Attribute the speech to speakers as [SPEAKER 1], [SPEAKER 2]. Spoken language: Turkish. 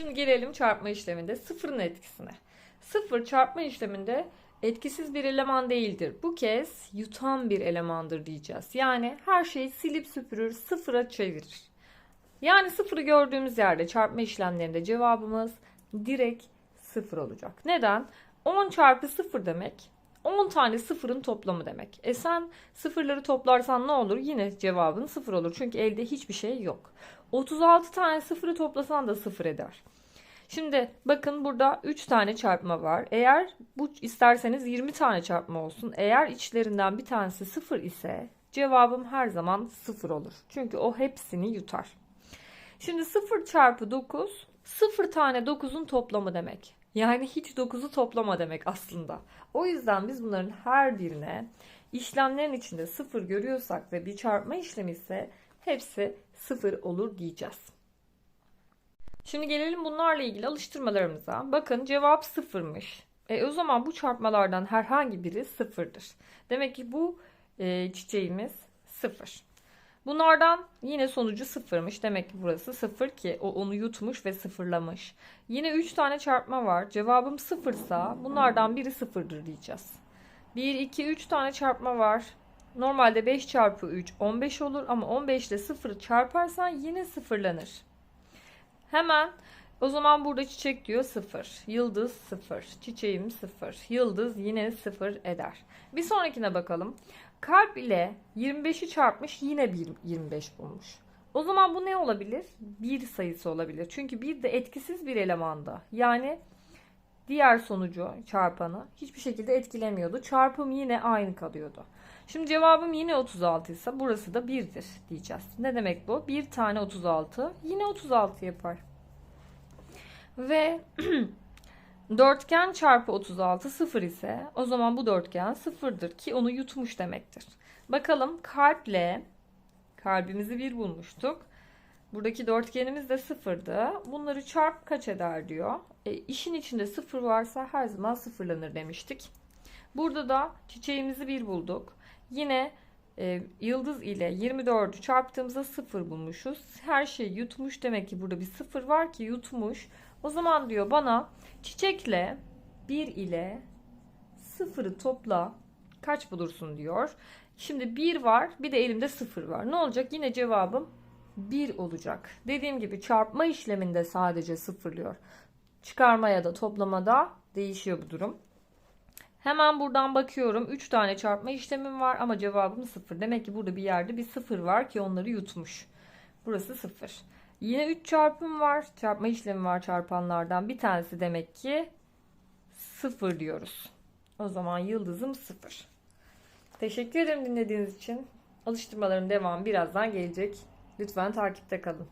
[SPEAKER 1] Şimdi gelelim çarpma işleminde sıfırın etkisine. Sıfır çarpma işleminde etkisiz bir eleman değildir. Bu kez yutan bir elemandır diyeceğiz. Yani her şeyi silip süpürür, sıfıra çevirir. Yani sıfırı gördüğümüz yerde çarpma işlemlerinde cevabımız direkt sıfır olacak. Neden? 10 çarpı sıfır demek 10 tane sıfırın toplamı demek. E sen sıfırları toplarsan ne olur? Yine cevabın sıfır olur. Çünkü elde hiçbir şey yok. 36 tane sıfırı toplasan da sıfır eder. Şimdi bakın burada 3 tane çarpma var. Eğer bu isterseniz 20 tane çarpma olsun. Eğer içlerinden bir tanesi sıfır ise cevabım her zaman sıfır olur. Çünkü o hepsini yutar. Şimdi 0 çarpı 9 0 tane 9'un toplamı demek. Yani hiç 9'u toplama demek aslında. O yüzden biz bunların her birine işlemlerin içinde 0 görüyorsak ve bir çarpma işlemi ise hepsi 0 olur diyeceğiz. Şimdi gelelim bunlarla ilgili alıştırmalarımıza. Bakın cevap sıfırmış. E, o zaman bu çarpmalardan herhangi biri sıfırdır. Demek ki bu e, çiçeğimiz sıfır. Bunlardan yine sonucu sıfırmış. Demek ki burası sıfır ki o onu yutmuş ve sıfırlamış. Yine 3 tane çarpma var. Cevabım sıfırsa bunlardan biri sıfırdır diyeceğiz. 1, 2, 3 tane çarpma var. Normalde 5 çarpı 3 15 olur ama 15 ile 0'ı çarparsan yine sıfırlanır. Hemen o zaman burada çiçek diyor 0. Yıldız 0. Çiçeğim 0. Yıldız yine 0 eder. Bir sonrakine bakalım. Kalp ile 25'i çarpmış yine bir 25 bulmuş. O zaman bu ne olabilir? Bir sayısı olabilir. Çünkü bir de etkisiz bir elemanda. Yani diğer sonucu çarpanı hiçbir şekilde etkilemiyordu. Çarpım yine aynı kalıyordu. Şimdi cevabım yine 36 ise burası da 1'dir diyeceğiz. Ne demek bu? Bir tane 36 yine 36 yapar. Ve dörtgen çarpı 36 sıfır ise o zaman bu dörtgen sıfırdır ki onu yutmuş demektir. Bakalım kalple kalbimizi bir bulmuştuk. Buradaki dörtgenimiz de sıfırdı. Bunları çarp kaç eder diyor. E, işin içinde sıfır varsa her zaman sıfırlanır demiştik. Burada da çiçeğimizi bir bulduk. Yine e, yıldız ile 24'ü çarptığımızda sıfır bulmuşuz. Her şey yutmuş demek ki burada bir sıfır var ki yutmuş. O zaman diyor bana çiçekle 1 ile sıfırı topla kaç bulursun diyor. Şimdi 1 var bir de elimde 0 var. Ne olacak? Yine cevabım 1 olacak. Dediğim gibi çarpma işleminde sadece sıfırlıyor. Çıkarma ya da toplamada değişiyor bu durum. Hemen buradan bakıyorum. 3 tane çarpma işlemim var ama cevabım 0. Demek ki burada bir yerde bir 0 var ki onları yutmuş. Burası 0. Yine 3 çarpım var. Çarpma işlemi var çarpanlardan. Bir tanesi demek ki 0 diyoruz. O zaman yıldızım 0. Teşekkür ederim dinlediğiniz için. Alıştırmaların devamı birazdan gelecek. Lütfen takipte kalın.